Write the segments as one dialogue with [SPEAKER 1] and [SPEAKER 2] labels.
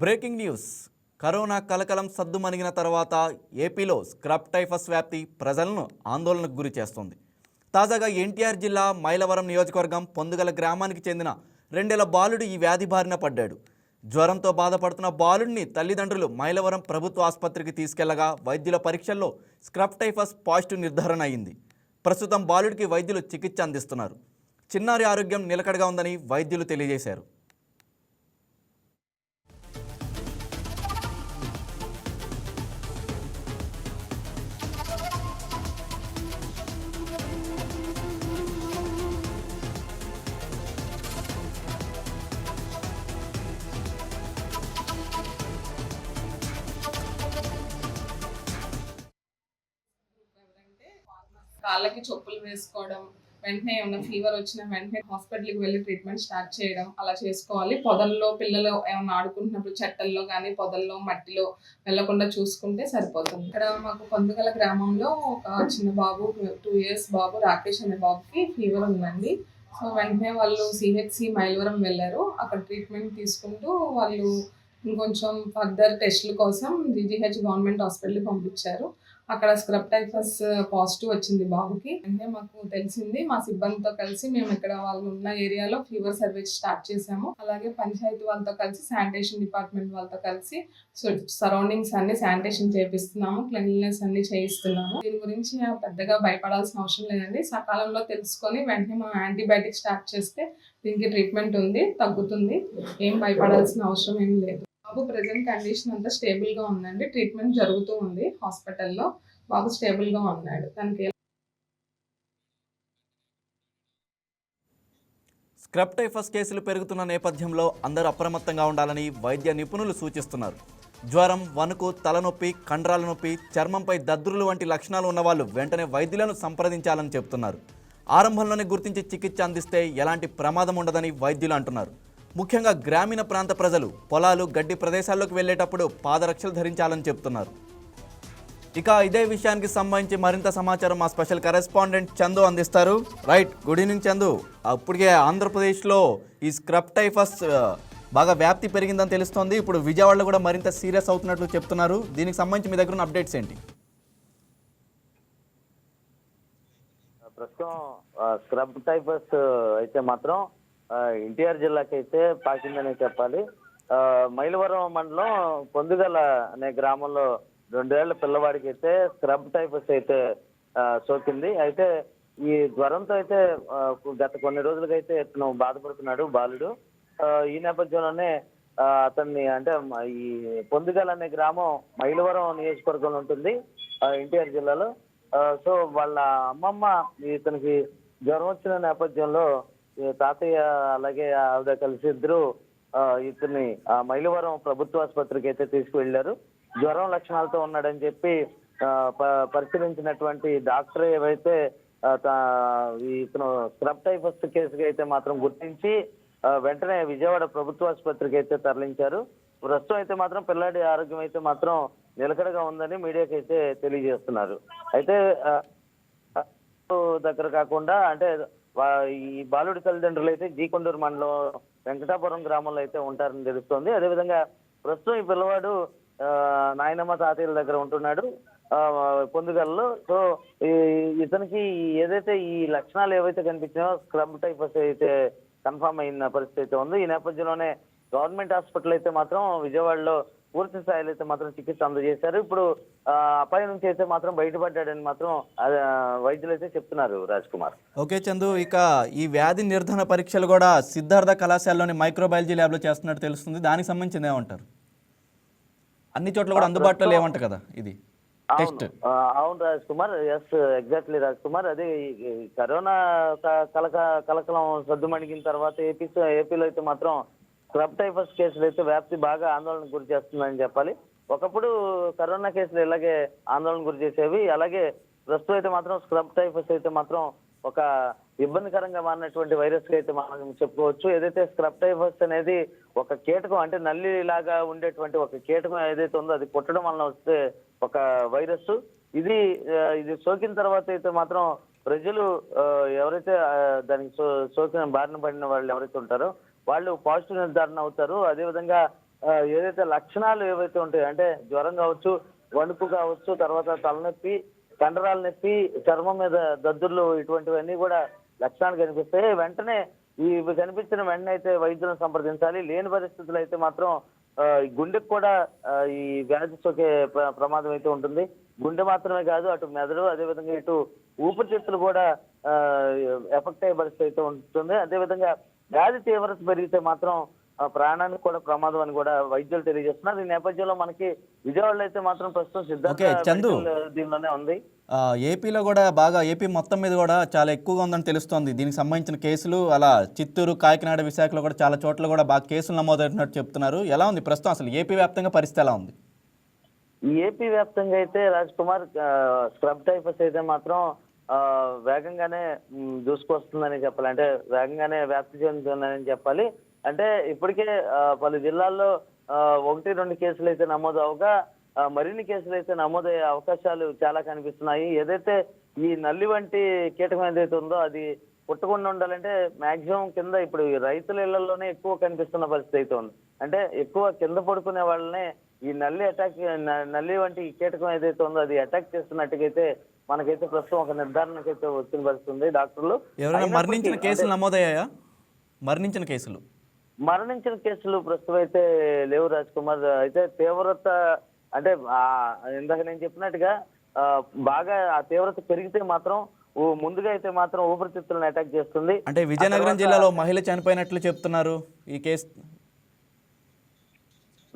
[SPEAKER 1] Breaking news. Corona కలకలం సద్దుమణిగిన తర్వాత ఏపీలో స్క్రబ్ టైఫస్ వ్యాప్తి ప్రజలను ఆందోళనకు గురి చేస్తోంది. తాజాగా ఎన్టీఆర్ జిల్లా మైలవరం నియోజకవర్గం పొందుగల గ్రామానికి చెందిన రెండేళ్ళ బాలుడు ఈ వ్యాధి బారిన పడ్డాడు. జ్వరంతో బాధపడుతున్న బాలుడిని తల్లిదండ్రులు మైలవరం ప్రభుత్వ ఆసుపత్రికి తీసుకెళ్ళగా వైద్యుల పరీక్షల్లో స్క్రబ్ టైఫస్ పాజిటివ్ నిర్ధారణ అయింది. ప్రస్తుతం బాలుడికి వైద్యులు చికిత్స అందిస్తున్నారు. చిన్నారి ఆరోగ్యం నిలకడగా ఉందని వైద్యులు తెలియజేశారు.
[SPEAKER 2] కాళ్ళకి చెప్పులు వేసుకోవడం వెంటనే ఏమైనా ఫీవర్ వచ్చినా వెంటనే హాస్పిటల్కి వెళ్ళి ట్రీట్మెంట్ స్టార్ట్ చేయడం అలా చేసుకోవాలి. పొదల్లో పిల్లలు ఏమైనా ఆడుకుంటున్నప్పుడు చెట్టల్లో కానీ పొదల్లో మట్టిలో వెళ్ళకుండా చూసుకుంటే సరిపోతుంది. ఇక్కడ మాకు పొందుగల గ్రామంలో ఒక చిన్న బాబు టూ ఇయర్స్ బాబు రాకేష్ అనే బాబుకి ఫీవర్ ఉందండి. సో వెంటనే వాళ్ళు సిహెచ్సి మైలవరం వెళ్ళారు. అక్కడ ట్రీట్మెంట్ తీసుకుంటూ వాళ్ళు ఇంకొంచెం ఫర్దర్ టెస్టుల కోసం జీజీహెచ్ గవర్నమెంట్ హాస్పిటల్కి పంపించారు. అక్కడ స్క్రబ్ టైఫస్ పాజిటివ్ వచ్చింది బాబుకి. అంటే మాకు తెలిసింది మా సిబ్బందితో కలిసి మేము ఇక్కడ వాళ్ళు ఉన్న ఏరియాలో ఫీవర్ సర్వీస్ స్టార్ట్ చేసాము అలాగే పంచాయతీ వాళ్ళతో కలిసి శానిటేషన్ డిపార్ట్మెంట్ వాళ్ళతో కలిసి సరౌండింగ్స్ అన్ని శానిటేషన్ చేపిస్తున్నాము క్లీన్లీనెస్ అన్ని చేయిస్తున్నాము. దీని గురించి పెద్దగా భయపడాల్సిన అవసరం లేదండి. సకాలంలో తెలుసుకొని వెంటనే మనం యాంటీబయాటిక్ స్టార్ట్ చేస్తే దీనికి ట్రీట్మెంట్ ఉంది తగ్గుతుంది. ఏం భయపడాల్సిన అవసరం ఏం లేదు. బాబు ప్రజెంట్ కండిషన్ అంతా స్టేబుల్గా ఉందండి. ట్రీట్మెంట్ జరుగుతూ ఉంది హాస్పిటల్లో. బాబు స్టేబుల్గా ఉన్నాడు. తనకి
[SPEAKER 1] స్క్రబ్ టైఫస్ కేసులు పెరుగుతున్న నేపథ్యంలో అందరూ అప్రమత్తంగా ఉండాలని వైద్య నిపుణులు సూచిస్తున్నారు. జ్వరం వణుకు తలనొప్పి కండరాల నొప్పి చర్మంపై దద్దురులు వంటి లక్షణాలు ఉన్నవాళ్ళు వెంటనే వైద్యులను సంప్రదించాలని చెబుతున్నారు ఆరంభంలోనే గుర్తించి చికిత్స అందిస్తే ఎలాంటి ప్రమాదం ఉండదని వైద్యులు అంటున్నారు. ముఖ్యంగా గ్రామీణ ప్రాంత ప్రజలు పొలాలు గడ్డి ప్రదేశాల్లోకి వెళ్ళేటప్పుడు పాదరక్షలు ధరించాలని చెబుతున్నారు ఇక ఇదే విషయానికి సంబంధించి మరింత సమాచారం మా స్పెషల్ కరెస్పాండెంట్ చందు అందిస్తారు. Right good evening Chandu. అప్పటికే ఆంధ్రప్రదేశ్లో ఈ స్క్రబ్ టైఫస్ బాగా వ్యాప్తి పెరిగిందని తెలుస్తోంది. ఇప్పుడు విజయవాడలో కూడా మరింత సీరియస్ అవుతున్నట్లు చెప్తున్నారు. దీనికి సంబంధించి మీ దగ్గర ఉన్న అప్డేట్స్ ఏంటి?
[SPEAKER 3] ప్రస్తుతం స్క్రబ్ టైఫస్ అయితే మాత్రం ఎన్టీఆర్ జిల్లాకైతే అయితే పాకిందనే చెప్పాలి. ఆ, మైలవరం మండలం పొందుగల అనే గ్రామంలో రెండేళ్ళ పిల్లవాడికి అయితే స్క్రబ్ టైఫస్ అయితే సోకింది. అయితే ఈ జ్వరంతో అయితే గత కొన్ని రోజులుగా అయితే ఇతను బాధపడుతున్నాడు బాలుడు. ఈ నేపథ్యంలోనే అతన్ని అంటే ఈ పొందుగల అనే గ్రామం మైలవరం నియోజకవర్గంలో ఉంటుంది ఎన్టీఆర్ జిల్లాలో. సో వాళ్ళ అమ్మమ్మ ఇతనికి జ్వరం వచ్చిన నేపథ్యంలో తాతయ్య అలాగే ఆవిడ కలిసి ఇద్దరు ఆ, ఇతన్ని ఆ, మైలవరం ప్రభుత్వ ఆసుపత్రికి అయితే తీసుకువెళ్ళారు జ్వరం లక్షణాలతో ఉన్నాడని చెప్పి పరిశీలించినటువంటి డాక్టర్ ఏవైతే ఇతను స్క్రబ్ టైఫస్ కేసుగా అయితే మాత్రం గుర్తించి వెంటనే విజయవాడ ప్రభుత్వ ఆసుపత్రికి అయితే తరలించారు. ప్రస్తుతం అయితే మాత్రం పిల్లాడి ఆరోగ్యం అయితే మాత్రం నిలకడగా ఉందని మీడియాకి అయితే తెలియజేస్తున్నారు అయితే దగ్గర కాకుండా అంటే ఈ బాలుడి తల్లిదండ్రులు అయితే జీకొండూరు మండలం వెంకటాపురం గ్రామంలో అయితే ఉంటారని తెలుస్తోంది. అదేవిధంగా ప్రస్తుతం ఈ పిల్లవాడు నాయనమ్మ తాతయ్యల దగ్గర ఉంటున్నాడు పొందుగలలో సో ఈ ఇతనికి ఏదైతే ఈ లక్షణాలు ఏవైతే కనిపించినో స్క్రబ్ టైఫస్ అయితే కన్ఫర్మ్ అయిన పరిస్థితి అయితే ఉంది. ఈ నేపథ్యంలోనే గవర్నమెంట్ హాస్పిటల్ అయితే మాత్రం విజయవాడలో పూర్తి స్థాయిలో అయితే మాత్రం చికిత్స అందజేశారు. ఇప్పుడు అపాయం నుంచి అయితే మాత్రం బయటపడ్డాడని మాత్రం వైద్యులు అయితే చెప్తున్నారు రాజ్ కుమార్.
[SPEAKER 1] ఓకే చందు ఇక ఈ వ్యాధి నిర్ధారణ పరీక్షలు కూడా సిద్ధార్థ కళాశాలలోని మైక్రోబయాలజీ ల్యాబ్లో చేస్తున్నట్టు తెలుస్తుంది. దానికి సంబంధించింది ఏమంటారు? అన్ని చోట్ల కూడా అందుబాటులో లేవంట కదా ఇది.
[SPEAKER 3] అవును. Raj Kumar. Yes exactly Raj Kumar. అదే కరోనా కలక కలకలం సద్దుమణిగిన తర్వాత ఏపీ ఏపీలో అయితే మాత్రం స్క్రబ్ టైఫస్ కేసులు అయితే వ్యాప్తి బాగా ఆందోళనకు గురి చేస్తుందని చెప్పాలి. ఒకప్పుడు కరోనా కేసులు ఇలాగే ఆందోళన గురి చేసేవి. అలాగే ప్రస్తుతం అయితే మాత్రం స్క్రబ్ టైఫస్ అయితే మాత్రం ఒక ఇబ్బందికరంగా మారినటువంటి వైరస్ అయితే మనం చెప్పుకోవచ్చు. ఏదైతే స్క్రబ్ టైఫస్ అనేది ఒక కీటకం అంటే నల్లి లాగా ఉండేటువంటి ఒక కీటకం ఏదైతే ఉందో అది కుట్టడం వలన వస్తే ఒక వైరస్ ఇది ఇది సోకిన తర్వాత అయితే మాత్రం ప్రజలు ఎవరైతే దానికి సో సోకిన బారిన పడిన వాళ్ళు ఎవరైతే ఉంటారో వాళ్ళు పాజిటివ్ నిర్ధారణ అవుతారు. అదేవిధంగా ఏదైతే లక్షణాలు ఏవైతే ఉంటాయో అంటే జ్వరం కావచ్చు వణుకు కావచ్చు తర్వాత తలనొప్పి కండరాల నొప్పి చర్మం మీద దద్దుర్లు ఇటువంటివన్నీ కూడా లక్షణాలు కనిపిస్తాయి. వెంటనే ఇవి కనిపించిన వెంటనే అయితే వైద్యులను సంప్రదించాలి. లేని పరిస్థితులు అయితే మాత్రం గుండెకు కూడా ఈ వ్యాధి సోకే ప్రమాదం అయితే ఉంటుంది. గుండె మాత్రమే కాదు అటు మెదడు అదేవిధంగా ఇటు ఊపిరితిత్తులు కూడా ఎఫెక్ట్ అయ్యే పరిస్థితి అయితే ఉంటుంది. అదేవిధంగా వ్యాధి తీవ్రత పెరిగితే మాత్రం ప్రాణానికి కూడా ప్రమాదం అని కూడా వైద్యులు తెలియజేస్తున్నారు. ఈ నేపథ్యంలో మనకి విజయవాడలో అయితే మాత్రం ప్రస్తుతం సిద్ధార్థ. మెడికల్ దీనిలోనే ఉంది.
[SPEAKER 1] ఏపీలో కూడా బాగా ఏపీ మొత్తం మీద కూడా చాలా ఎక్కువగా ఉందని తెలుస్తోంది. దీనికి సంబంధించిన కేసులు అలా చిత్తూరు కాకినాడ విశాఖలో కూడా చాలా చోట్ల కూడా బాగా కేసులు నమోదవుతున్నట్టు చెప్తున్నారు. ఎలా ఉంది ప్రస్తుతం అసలు ఏపీ వ్యాప్తంగా పరిస్థితి ఎలా ఉంది?
[SPEAKER 3] ఈ ఏపీ వ్యాప్తంగా అయితే రాజ్ కుమార్ స్క్రబ్ టైఫస్ అయితే మాత్రం వేగంగానే దూసుకొస్తుందని చెప్పాలి. అంటే వేగంగానే వ్యాప్తి చెందుతుందని చెప్పాలి. అంటే ఇప్పటికే పలు జిల్లాల్లో ఒకటి రెండు కేసులు అయితే నమోదు అవగా మరిన్ని కేసులు అయితే నమోదయ్యే అవకాశాలు చాలా కనిపిస్తున్నాయి. ఏదైతే ఈ నల్లి వంటి కీటకం ఏదైతే ఉందో అది పుట్టకుండా ఉండాలంటే మాక్సిమం కింద ఇప్పుడు రైతుల ఇళ్ళలోనే ఎక్కువ కనిపిస్తున్న పరిస్థితి అయితే ఉంది. అంటే ఎక్కువ కింద పడుకునే వాళ్ళనే ఈ నల్లి అటాక్ నల్లి వంటి కీటకం ఏదైతే ఉందో అది అటాక్ చేస్తున్నట్టుగైతే మనకైతే ప్రస్తుతం ఒక నిర్ధారణకైతే వచ్చిన పరిస్థితి ఉంది. డాక్టర్లు
[SPEAKER 1] ఎవరైనా మరణించిన కేసులు నమోదయ్యాయా? మరణించిన కేసులు.
[SPEAKER 3] మరణించిన కేసులు ప్రస్తుతం అయితే లేవు రాజ్ కుమార్ అయితే తీవ్రత అంటే ఇందాక నేను చెప్పినట్టుగా బాగా ఆ తీవ్రత పెరిగితే మాత్రం ముందుగా అయితే మాత్రం ఊపిరితిత్తులను అటాక్ చేస్తుంది.
[SPEAKER 1] అంటే విజయనగరం జిల్లాలో మహిళ చనిపోయినట్లు చెప్తున్నారు ఈ కేసు.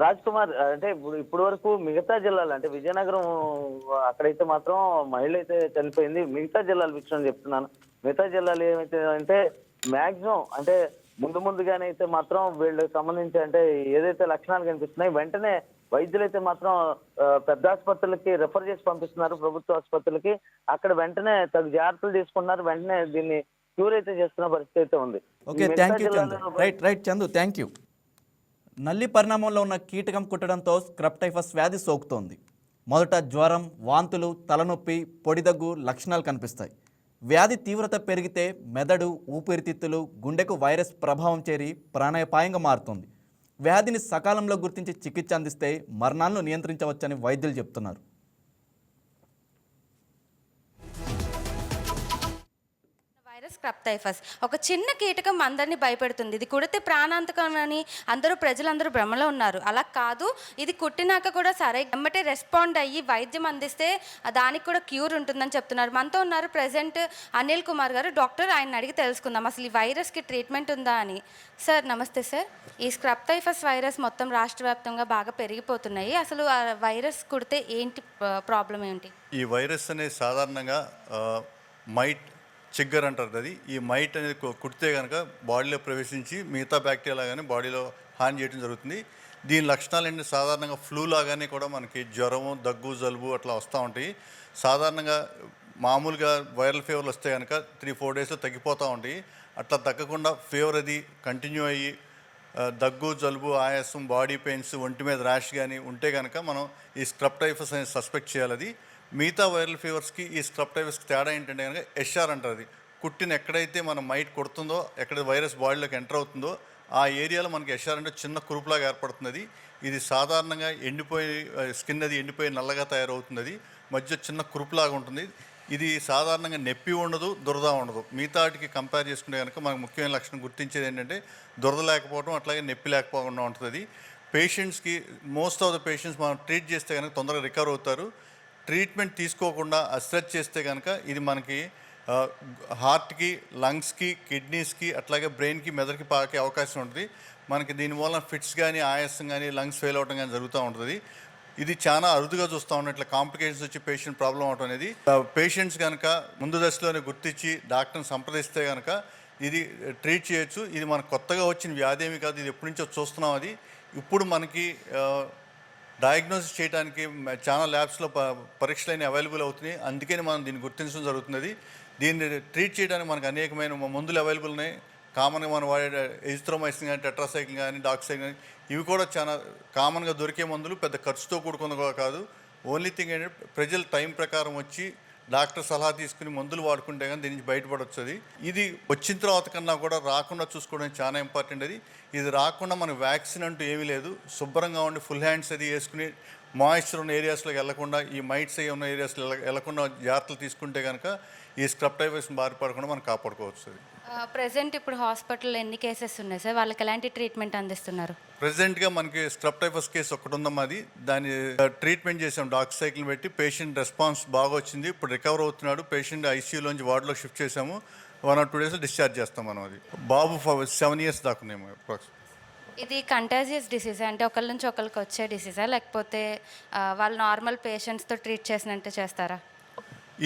[SPEAKER 3] రాజ్ కుమార్ అంటే ఇప్పుడు ఇప్పుడు వరకు మిగతా జిల్లాలు అంటే విజయనగరం అక్కడైతే మాత్రం మహిళ అయితే చనిపోయింది. మిగతా జిల్లాల విషయం చెప్తున్నాను. మిగతా జిల్లాలు ఏమైతే అంటే మాక్సిమం అంటే ముందు ముందుగానే అయితే మాత్రం వీళ్ళకి సంబంధించి అంటే ఏదైతే లక్షణాలు కనిపిస్తున్నాయి వెంటనే వైద్యులు అయితే మాత్రం పెద్ద ఆసుపత్రులకి రెఫర్ చేసి పంపిస్తున్నారు. ప్రభుత్వ ఆసుపత్రులకి. అక్కడ వెంటనే తగు జాగ్రత్తలు తీసుకుంటున్నారు. వెంటనే దీన్ని క్యూర్ అయితే చేస్తున్న పరిస్థితి అయితే ఉంది.
[SPEAKER 1] Right right Chandu. Thank you నల్లి పరిణామంలో ఉన్న కీటకం కుట్టడంతో స్క్రబ్ టైఫస్ వ్యాధి సోకుతోంది. మొదట జ్వరం వాంతులు తలనొప్పి పొడిదగ్గు లక్షణాలు కనిపిస్తాయి. వ్యాధి తీవ్రత పెరిగితే మెదడు ఊపిరితిత్తులు గుండెకు వైరస్ ప్రభావం చేరి ప్రాణాయపాయంగా మారుతుంది. వ్యాధిని సకాలంలో గుర్తించి చికిత్స అందిస్తే మరణాలను నియంత్రించవచ్చని వైద్యులు చెప్తున్నారు.
[SPEAKER 4] వైరస్ క్రప్టైఫస్ ఒక చిన్న కీటకం అందరినీ భయపెడుతుంది. ఇది కుడితే ప్రాణాంతకం అని అందరూ ప్రజలందరూ భ్రమలో ఉన్నారు. అలా కాదు ఇది కుట్టినాక కూడా సరే. ఎమ్మటే రెస్పాండ్ అయ్యి వైద్యం అందిస్తే దానికి కూడా క్యూర్ ఉంటుందని చెప్తున్నారు. మనతో ఉన్నారు ప్రజెంట్ అనిల్ కుమార్ గారు. డాక్టర్ ఆయన అడిగి తెలుసుకుందాం. అసలు ఈ వైరస్కి ట్రీట్మెంట్ ఉందా అని. సార్ నమస్తే సార్. ఈ స్క్రప్టైఫస్ వైరస్ మొత్తం రాష్ట్ర వ్యాప్తంగా బాగా పెరిగిపోతున్నాయి. అసలు ఆ వైరస్ కుడితే ఏంటి ప్రాబ్లం ఏంటి?
[SPEAKER 5] ఈ వైరస్ అనేది సాధారణంగా మైట్ చిగ్గర్ అంటారు అది. ఈ మైట్ అనేది కుడితే కనుక బాడీలో ప్రవేశించి మిగతా బ్యాక్టీరియా కానీ బాడీలో హాని చేయడం జరుగుతుంది. దీని లక్షణాలు ఏంటి సాధారణంగా ఫ్లూ లాగానే కూడా మనకి జ్వరము దగ్గు జలుబు అట్లా వస్తూ ఉంటాయి. సాధారణంగా మామూలుగా వైరల్ ఫీవర్లు వస్తే కనుక త్రీ ఫోర్ డేస్లో తగ్గిపోతూ ఉంటాయి. అట్లా తగ్గకుండా ఫీవర్ అది కంటిన్యూ అయ్యి దగ్గు జలుబు ఆయాసం బాడీ పెయిన్స్ ఒంటి మీద ర్యాష్ కానీ ఉంటే కనుక మనం ఈ స్క్రబ్ టైఫస్ అనేది సస్పెక్ట్ చేయాలి అది. మిగతా వైరల్ ఫీవర్స్కి ఈ స్క్రబ్ టైఫస్కి తేడా ఏంటంటే కనుక ఎస్ఆర్ అంటారు అది. కుట్టిన ఎక్కడైతే మన మైట్ కొడుతుందో ఎక్కడ వైరస్ బాడీలోకి ఎంటర్ అవుతుందో ఆ ఏరియాలో మనకి ఎస్ఆర్ అంటే చిన్న కురుపులాగా ఏర్పడుతుంది ఇది సాధారణంగా ఎండిపోయి స్కిన్ అది ఎండిపోయి నల్లగా తయారవుతుంది మధ్య చిన్న కురుపులాగా ఉంటుంది. ఇది సాధారణంగా నొప్పి ఉండదు దురద ఉండదు. మిగతా వాటికి కంపేర్ చేసుకుంటే కనుక మనకు ముఖ్యమైన లక్షణం గుర్తించేది ఏంటంటే దురద లేకపోవడం అట్లాగే నొప్పి లేకపోకుండా ఉంటుంది. పేషెంట్స్కి మోస్ట్ ఆఫ్ ద పేషెంట్స్ మనం ట్రీట్ చేస్తే కనుక తొందరగా రికవర్ అవుతారు. ట్రీట్మెంట్ తీసుకోకుండా అస్ట్రెచ్ చేస్తే కనుక ఇది మనకి హార్ట్కి లంగ్స్కి కిడ్నీస్కి అట్లాగే బ్రెయిన్కి మెదడుకి పాకే అవకాశం ఉంటుంది. మనకి దీనివల్ల ఫిట్స్ కానీ ఆయాసం కానీ లంగ్స్ ఫెయిల్ అవ్వడం కానీ జరుగుతూ ఉంటుంది. ఇది చాలా అరుదుగా చూస్తూ ఉన్నాం ఇట్లా కాంప్లికేషన్స్ వచ్చి పేషెంట్ ప్రాబ్లం అవటం అనేది పేషెంట్స్ కనుక ముందు దశలోనే గుర్తించి డాక్టర్ని సంప్రదిస్తే కనుక ఇది ట్రీట్ చేయొచ్చు. ఇది మనకు కొత్తగా వచ్చిన వ్యాధి ఏమి కాదు. ఇది ఎప్పటి నుంచో చూస్తున్నాం అది. ఇప్పుడు మనకి డయాగ్నోసిస్ చేయడానికి చాలా ల్యాబ్స్లో ప పరీక్షలు అయినా అవైలబుల్ అవుతున్నాయి. అందుకని మనం దీన్ని గుర్తించడం జరుగుతున్నది. దీన్ని ట్రీట్ చేయడానికి మనకు అనేకమైన మందులు అవైలబుల్ ఉన్నాయి. కామన్గా మనం వాడే ఎజిత్రోమైసిన్ కానీ టెట్రాసైకిల్ కానీ డాక్సైకిల్ కానీ ఇవి కూడా చాలా కామన్గా దొరికే మందులు పెద్ద ఖర్చుతో కూడుకున్న కూడా కాదు. ఓన్లీ థింగ్ ఏంటంటే ప్రజలు టైం ప్రకారం వచ్చి డాక్టర్ సలహా తీసుకుని మందులు వాడుకుంటే కానీ దీని నుంచి బయటపడవచ్చు అది ఇది వచ్చిన తర్వాత కన్నా కూడా రాకుండా చూసుకోవడం చాలా ఇంపార్టెంట్ అది. ఇది రాకుండా మన వ్యాక్సిన్ అంటూ ఏమీ లేదు. శుభ్రంగా ఉండి ఫుల్ హ్యాండ్స్ అది వేసుకుని మాయిశ్చర్ ఉన్న ఏరియాస్లోకి వెళ్ళకుండా ఈ మైట్స్ అయ్యి ఉన్న ఏరియాస్లో వెళ్ళకుండా జాగ్రత్తలు తీసుకుంటే కనుక ఈ స్క్రబ్ టైఫస్ బారి పడకుండా మనం కాపాడుకోవచ్చు అది
[SPEAKER 4] ప్రజెంట్ ఇప్పుడు హాస్పిటల్లో ఎన్ని కేసెస్ ఉన్నాయి సార్? వాళ్ళకి ఎలాంటి ట్రీట్మెంట్ అందిస్తున్నారు?
[SPEAKER 5] ప్రెసెంట్గా మనకి స్క్రబ్ టైఫస్ కేసు ఒకటి ఉందమ్మా అది దాని ట్రీట్మెంట్ చేసాం డాక్టర్ సైకిల్ పెట్టి పేషెంట్ రెస్పాన్స్ బాగా వచ్చింది. ఇప్పుడు రికవర్ అవుతున్నాడు. పేషెంట్ ఐసీయూలోంచి వార్డులో షిఫ్ట్ చేసాము. వన్ ఆర్ టూ డేస్లో డిశ్చార్జ్ చేస్తాం మనం అది. బాబు సెవెన్ ఇయర్స్ దాకా అప్రాక్స్.
[SPEAKER 4] ఇది కంటాజియస్ డిసీజ్ అంటే ఒకళ్ళ నుంచి ఒకరికి వచ్చే డిసీజా లేకపోతే వాళ్ళు నార్మల్ పేషెంట్స్తో ట్రీట్ చేసినట్టు చేస్తారా?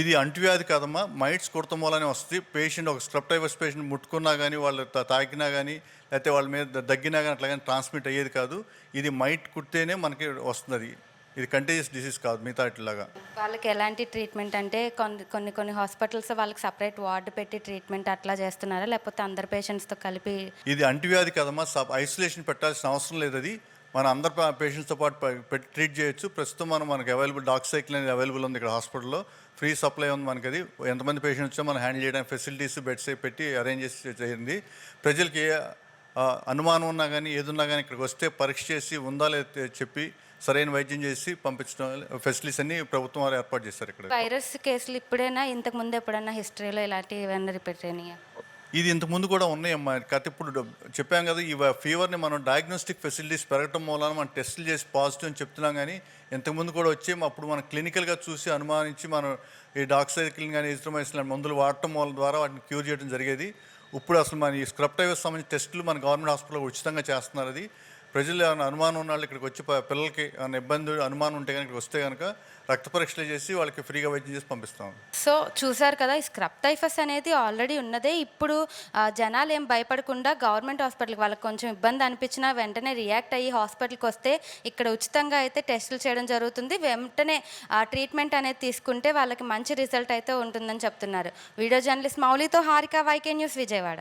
[SPEAKER 5] ఇది అంటువ్యాధి కాదమ్మా. మైట్స్ కుడతం వల్లనే వస్తుంది. పేషెంట్ ఒక స్క్రబ్ పేషెంట్ ముట్టుకున్నా కానీ వాళ్ళు తాకినా కానీ లేకపోతే వాళ్ళ మీద దగ్గినా కానీ అట్లా కానీ ట్రాన్స్మిట్ అయ్యేది కాదు. ఇది మైట్ కుడితేనే మనకి వస్తుంది ఇది కంటేజియస్ డిసీజ్ కాదు మిగతా ఇట్లాగా
[SPEAKER 4] వాళ్ళకి ఎలాంటి ట్రీట్మెంట్ అంటే కొన్ని కొన్ని కొన్ని హాస్పిటల్స్ వాళ్ళకి సపరేట్ వార్డు పెట్టి ట్రీట్మెంట్ అట్లా చేస్తున్నారా? లేకపోతే అందరు పేషెంట్స్తో కలిపి
[SPEAKER 5] ఇది అంటువ్యాధి కదమ్మా సబ్ ఐసోలేషన్ పెట్టాల్సిన అవసరం లేదు అది. మన అందరు పేషెంట్స్తో పాటు పెట్టి ట్రీట్ చేయొచ్చు. ప్రస్తుతం మనం మనకి అవైలబుల్ డాక్ సైకిల్ అనేది అవైలబుల్ ఉంది ఇక్కడ హాస్పిటల్లో. ఫ్రీ సప్లై ఉంది మనకి అది ఎంతమంది పేషెంట్స్ మనం హ్యాండిల్ చేయడానికి ఫెసిలిటీస్ బెడ్స్ పెట్టి అరేంజ్ చేసి చేయండి. ప్రజలకి అనుమానం ఉన్నా కానీ ఏదున్నా కానీ ఇక్కడికి వస్తే పరీక్ష చేసి ఉందా లేదా చెప్పి సరైన వైద్యం చేసి పంపించడం ఫెసిలిటీస్ అన్ని ప్రభుత్వం వారు ఏర్పాటు చేస్తారు ఇక్కడ.
[SPEAKER 4] వైరస్ కేసులు ఇప్పుడైనా ఇంతకు ముందు ఎప్పుడైనా హిస్టరీలో ఇలాంటివి ఏమైనా రిపీట్ అయినాయా?
[SPEAKER 5] ఇది ఇంత ముందు కూడా ఉన్నాయమ్మా. కాకపోతే ఇప్పుడు చెప్పాం కదా ఈ ఫీవర్ని మనం డయాగ్నోస్టిక్ ఫెసిలిటీస్ పెరగటం మూలన మనం టెస్టులు చేసి పాజిటివ్ అని చెప్తున్నాం కానీ ఇంతకుముందు కూడా వచ్చి అప్పుడు మనం క్లినికల్గా చూసి అనుమానించి మనం ఈ డాక్సైక్లిన్ కానీ ఇజ్రోమైసిన్ లాంటి మందులు వాడటం మూలం ద్వారా వాటిని క్యూర్ చేయడం జరిగేది. ఇప్పుడు అసలు మన ఈ స్క్రబ్ టైవస్ సంబంధించిన టెస్టులు మన గవర్నమెంట్ హాస్పిటల్లో ఉచితంగా చేస్తున్నారు అది. ప్రజలు ఏమైనా అనుమానం ఉన్న వాళ్ళు ఇక్కడికి వచ్చి పిల్లలకి ఏమైనా ఇబ్బంది అనుమానం ఉంటే కనుక వస్తే కనుక రక్త పరీక్షలు చేసి వాళ్ళకి ఫ్రీగా వైద్యం చేసి పంపిస్తాం.
[SPEAKER 4] సో చూసారు కదా ఈ స్క్రబ్ టైఫస్ అనేది ఆల్రెడీ ఉన్నదే. ఇప్పుడు ఆ, జనాలు ఏం భయపడకుండా గవర్నమెంట్ హాస్పిటల్కి వాళ్ళకి కొంచెం ఇబ్బంది అనిపించినా వెంటనే రియాక్ట్ అయ్యి హాస్పిటల్కి వస్తే ఇక్కడ ఉచితంగా అయితే టెస్టులు చేయడం జరుగుతుంది. వెంటనే ఆ ట్రీట్మెంట్ అనేది తీసుకుంటే వాళ్ళకి మంచి రిజల్ట్ అయితే ఉంటుందని చెప్తున్నారు. వీడియో జర్నలిస్ట్ మౌలితో హారిక వైకే న్యూస్ విజయవాడ.